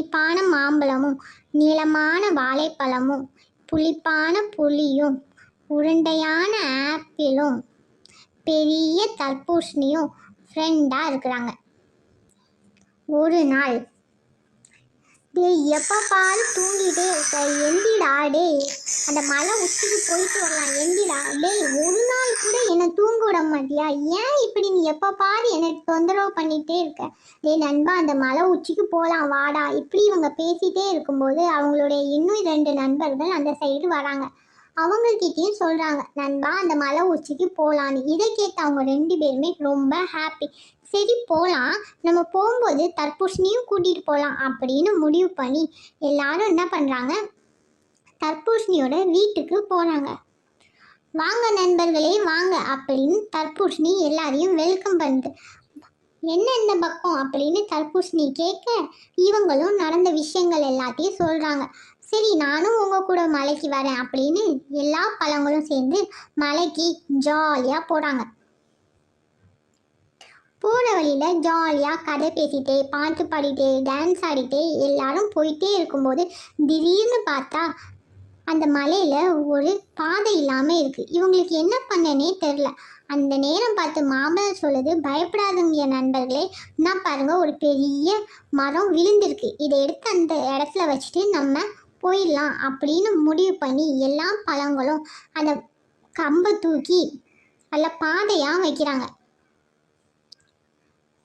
இனிப்பான மாம்பழமும் நீளமான வாழைப்பழமும் புளிப்பான புளியும் உருண்டையான ஆப்பிளும் பெரிய தர்பூசணியும் ஃப்ரெண்டாக இருக்கிறாங்க. ஒரு நாள் டேய் எப்போ பாரு தூங்கிட்டே இருக்க எந்திடா டே அந்த மலை உச்சிக்கு போயிட்டு வரலாம் எந்திடா டே ஒரு நாள் கூட என்னை தூங்க விட மாட்டியா? ஏன் இப்படி நீ எப்போ பாரு என்னை தொந்தரவு பண்ணிகிட்டே இருக்க? டே நண்பா அந்த மலை உச்சிக்கு போகலாம் வாடா. இப்படி இவங்க பேசிகிட்டே இருக்கும்போது அவங்களுடைய இன்னும் ரெண்டு நண்பர்கள் அந்த சைடு வராங்க. அவங்கக்கிட்டேயும் சொல்கிறாங்க நண்பா அந்த மலை உச்சிக்கு போகலான்னு இதை கேட்டு அவங்க ரெண்டு பேருமே ரொம்ப ஹாப்பி சரி போகலாம் நம்ம போகும்போது தர்பூசணியும் கூட்டிகிட்டு போகலாம் அப்படின்னு முடிவு பண்ணி எல்லாரும் என்ன பண்ணுறாங்க தர்பூசணியோட வீட்டுக்கு போகிறாங்க வாங்க நண்பர்களே வாங்க. அப்படின்னு தர்பூஷணி எல்லாரையும் வெல்கம் பண்ணுது என்ன இந்த பக்கம் அப்படின்னு தர்பூஷணி கேட்க இவங்களும் நடந்த விஷயங்கள் எல்லாத்தையும் சொல்கிறாங்க சரி நானும் உங்கள் கூட மலைக்கு வரேன் அப்படின்னு எல்லா பழங்களும் சேர்ந்து மலைக்கு ஜாலியாக போகிறாங்க போகிற வழியில் ஜாலியாக கதை பேசிட்டே பாட்டு பாடிட்டே டான்ஸ் ஆடிட்டே எல்லாரும் போயிட்டே இருக்கும்போது திடீர்னு பார்த்தா அந்த மலையில் ஒரு பாதை இல்லாமல் இருக்குது இவங்களுக்கு என்ன பண்ணனே தெரில அந்த நேரம் பார்த்து மாமல்லர் சொல்லுது பயப்படாதுங்க நண்பர்களே. நான் பாருங்கள் ஒரு பெரிய மரம் விழுந்திருக்கு. இதை எடுத்து அந்த இடத்துல வச்சுட்டு நம்ம போயிடலாம் அப்படின்னு முடிவு பண்ணி எல்லா பழங்களும் அந்த கம்பை தூக்கி அதில் பாதையாக வைக்கிறாங்க.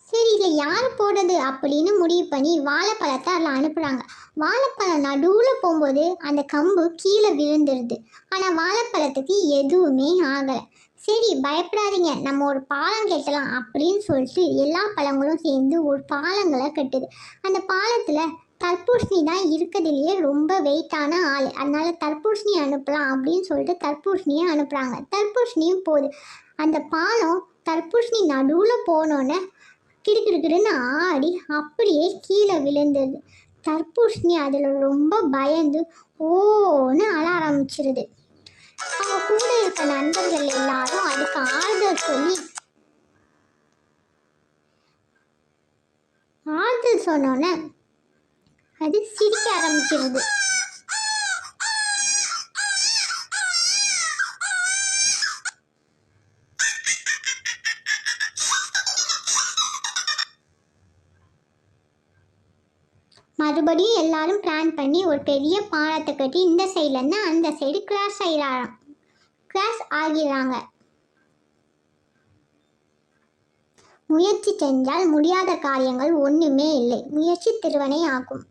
சரி இதில் யார் போடுறது அப்படின்னு முடிவு பண்ணி வாழைப்பழத்தை அதில் அனுப்புகிறாங்க வாழைப்பழம் நடுவில் போகும்போது அந்த கம்பு கீழே விழுந்துடுது ஆனால் வாழைப்பழத்துக்கு எதுவுமே ஆகலை. சரி பயப்படாதீங்க. நம்ம ஒரு பாலம் கட்டலாம் அப்படின்னு சொல்லிட்டு எல்லா பழங்களும் சேர்ந்து ஒரு பாலங்களை கட்டுது. அந்த பாலத்தில் தர்பூசணி தான் இருக்கிறதுலையே ரொம்ப வெயிட்டான ஆள். அதனால தர்பூசணி அனுப்பலாம் அப்படின்னு சொல்லிட்டு தர்பூசணியை அனுப்புகிறாங்க தர்பூசணியும் போகுது. அந்த பாலம் தர்பூசணி நடுவில் போனோன்னே கிடுக்கிடுக்கிடுன்னு ஆடி அப்படியே கீழே விழுந்தது. தர்பூசணி அதில் ரொம்ப பயந்து ஓன்னு அழ ஆரம்பிச்சிருது. அவங்க கூட இருக்க நண்பர்கள் எல்லாரும் அதுக்கு ஆறுதல் சொல்லி ஆறுதல் சொன்னோன்னே அது சிரிக்க ஆரம்பிச்சிருது. மறுபடியும் எல்லாரும் பிளான் பண்ணி ஒரு பெரிய பாலத்தை கட்டி இந்த சைட்லேருந்து அந்த சைடு கிராஸ் ஆகிறாராம் கிராஸ் ஆகிறாங்க முயற்சி செஞ்சால் முடியாத காரியங்கள் ஒன்றுமே இல்லை. முயற்சி திருவனை ஆகும்